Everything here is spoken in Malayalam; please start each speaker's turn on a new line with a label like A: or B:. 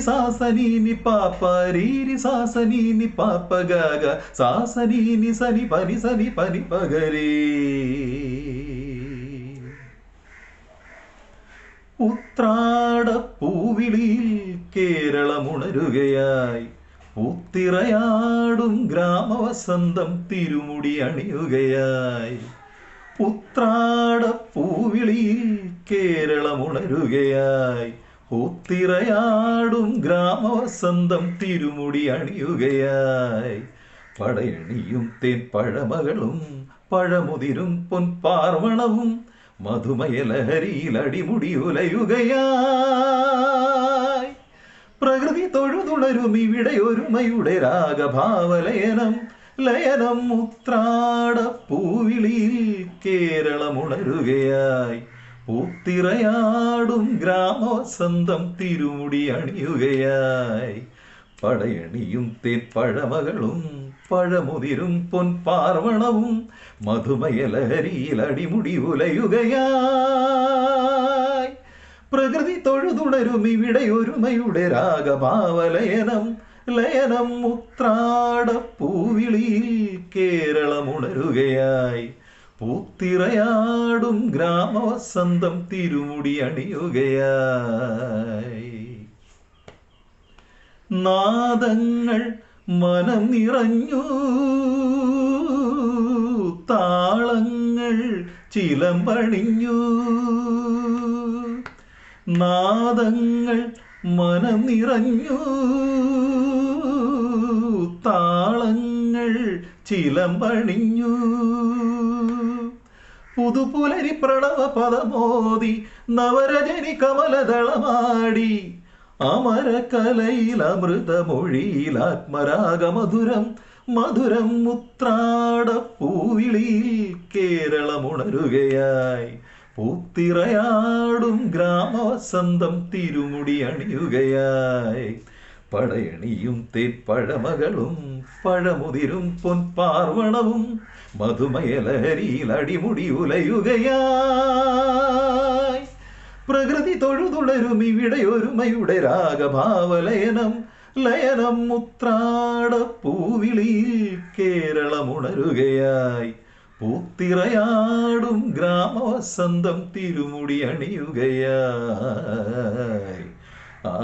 A: സാസനീനി പാപ്പ രീരി സാസനീനി പാപ്പ ഗാഗ സാസനീനി സനി പനി സനി പനി പകരേ ഉത്രാടപ്പൂവിളിയിൽ കേരളമുണരുകയായി. പൂത്തിറയാടും ഗ്രാമവസന്തം തിരുമുടി അണിയുകയായി. ഉത്രാടപ്പൂവിളിയിൽ കേരളമുണരുകയായി. പൂത്തിറയാടും ഗ്രാമവസന്തം തിരുമുടി അണിയുകയായി. പടയണിയും തേൻ പഴമകളും പഴമുതിരും പൊൻപാർവണവും മധുമയലഹരിയിൽ അടിമുടി ഉലയുകയായി. പ്രകൃതി തൊഴുതുണരും ഇവിടെ ഒരുമയുടെ രാഗഭാവലയനം. ലയനം മുത്രാടപ്പൂവിളിയിൽ കേരളമുണരുകയായി. പൂത്തിറയാടും ഗ്രാമവസന്തം തിരുമുടി അണിയുകയായി. പടയണിയും തേൻ പഴമകളും പഴമുതിരും പൊൻപാർവണവും മധുമയലഹരിയിൽ അടിമുടി ഉലയുകയായി പ്രകൃതി തൊഴുതുണരും ഇവിടെ ഒരുമയുടെ രാഗഭാവലയനം ലയനം ഉത്രാടപ്പൂവിളിയിൽ കേരളമുണരുകയായി. പൂത്തിറയാടും ഗ്രാമവസന്തം തിരുമുടി അണിയുകയായി. നാദങ്ങൾ മനം നിറഞ്ഞു. താളങ്ങൾ ചിലമ്പണിഞ്ഞു. നാദങ്ങൾ മനം നിറഞ്ഞു താളങ്ങൾ ചിലമ്പണിഞ്ഞു. പുതുപുലരി പ്രണവ പദമോദി നവരജനി കമലദളമാടി. അമരകലയിൽ അമൃതമൊഴിയിൽ ആത്മരാഗമധുരം മധുരം മുത്രാടപ്പൂവിളിയിൽ കേരളമുണരുകയായി. പൂത്തിറയാടും ഗ്രാമവസന്തം തിരുമുടി അണിയുകയായി. പടയണിയും തേപ്പഴമകളും പഴമുതിരും പൊൻപാർവണവും മധുമയലഹരിയിൽ അടിമുടി ഉലയുകയായി പ്രകൃതി തൊഴുതുടരും ഇവിടെ ഒരുമയുടെ രാഗഭാവലയനം ലയനം മുത്രാടപ്പൂവിളിയിൽ കേരളമുണരുകയായി. പൂത്തിറയാടും ഗ്രാമവസന്തം തിരുമുടി അണിയുകയായി. ആ